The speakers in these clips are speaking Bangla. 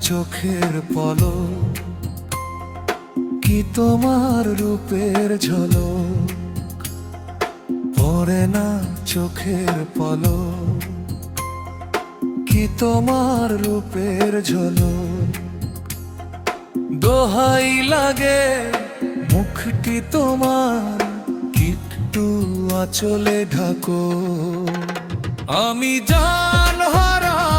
চোখের পলো কি তোমার রূপের ঝলক? পড়ে না চোখের পলো কি তোমার রূপের ঝলক? দোহাই লাগে মুখটি তোমার কিট্টু আচলে ঢাকো। আমি জান হারাবো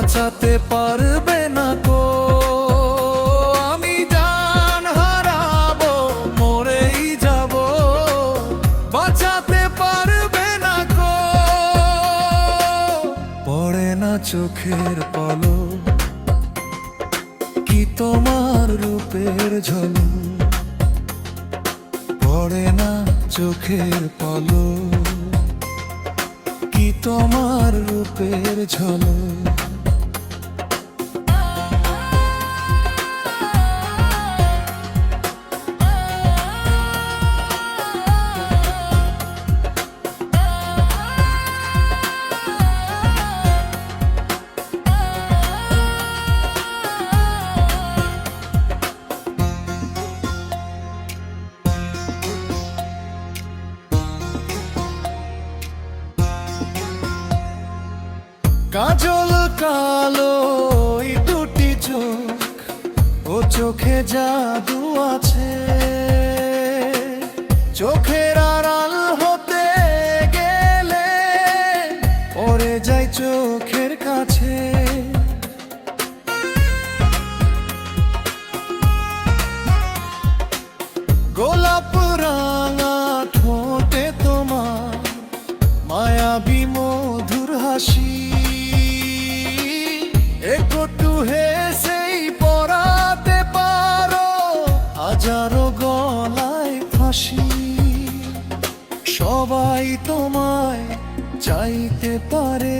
বাঁচাতে পারবে না কো আমি জান হারাবো, মরেই যাব। বাঁচাতে পারবে না কো পড়ে না চোখের পলক। কি তোমার রূপের ঝলক? পড়ে না চোখের পলক। কি তোমার রূপের ঝলক? কাজল কালো ওই দুটি চোখ, ও চোখে জাদু আছে। চোখের আড়াল হতে গেলে পড়ে যায় চোখের কাছে। গোলাপ রাঙা ঠোঁটে তোমার, মায়াবী মধুর হাসি। হাজারো গলায় ফাঁসি। সবাই তোমায় চাইতে পারে,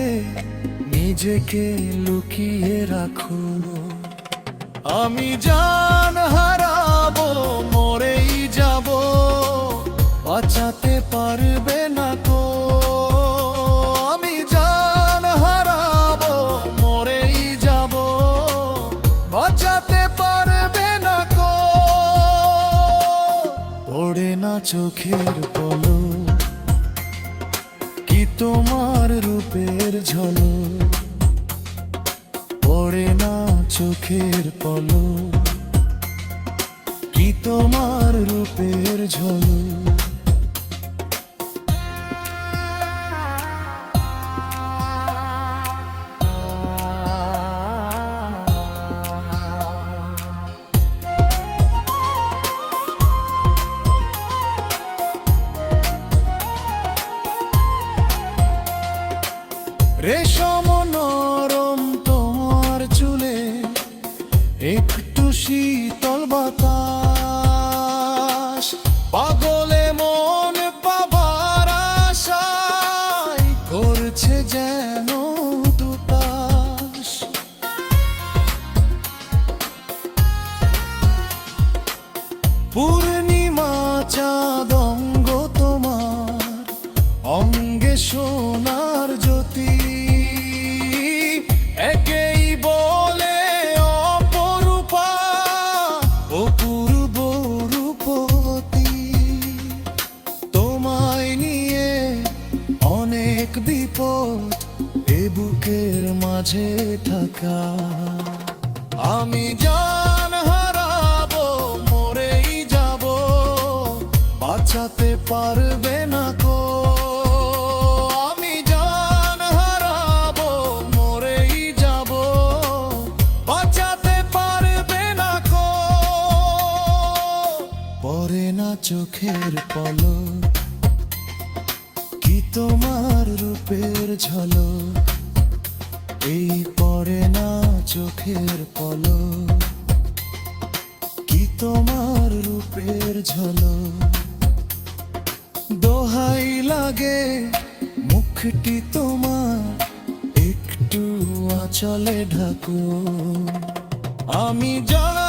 নিজেকে লুকিয়ে রাখো। আমি জান হারাবো, মরেই যাব, বাঁচাতে পারবে পড়ে না চোখের পল কি তোমার রূপের ঝল পড়ে না চোখের পল কি তোমার রূপের ঝলক? রেশম নরম তোমার চুলে, একটু শীতল বাতাস। পাগলে মন পাবার আশায় করছে যেন পূর্ণিমা চাঁদঙ্গ তোমার, অঙ্গে সোনার বিপদ এ বুকের মাঝে থাকা। আমি জান হারাবো, মরেই যাব, বাঁচাতে পারবে না কো। আমি জান হারাবো, মরেই যাব, বাঁচাতে পারবে না কো। পরে না চোখের পলক, কি তোমার রূপের ঝলক, এই পড়ে না চোখের পলক। কি তোমার রূপের ঝলক? দোহাই লাগে মুখটি তোমার, একটু আচলে ঢাকো। আমি জান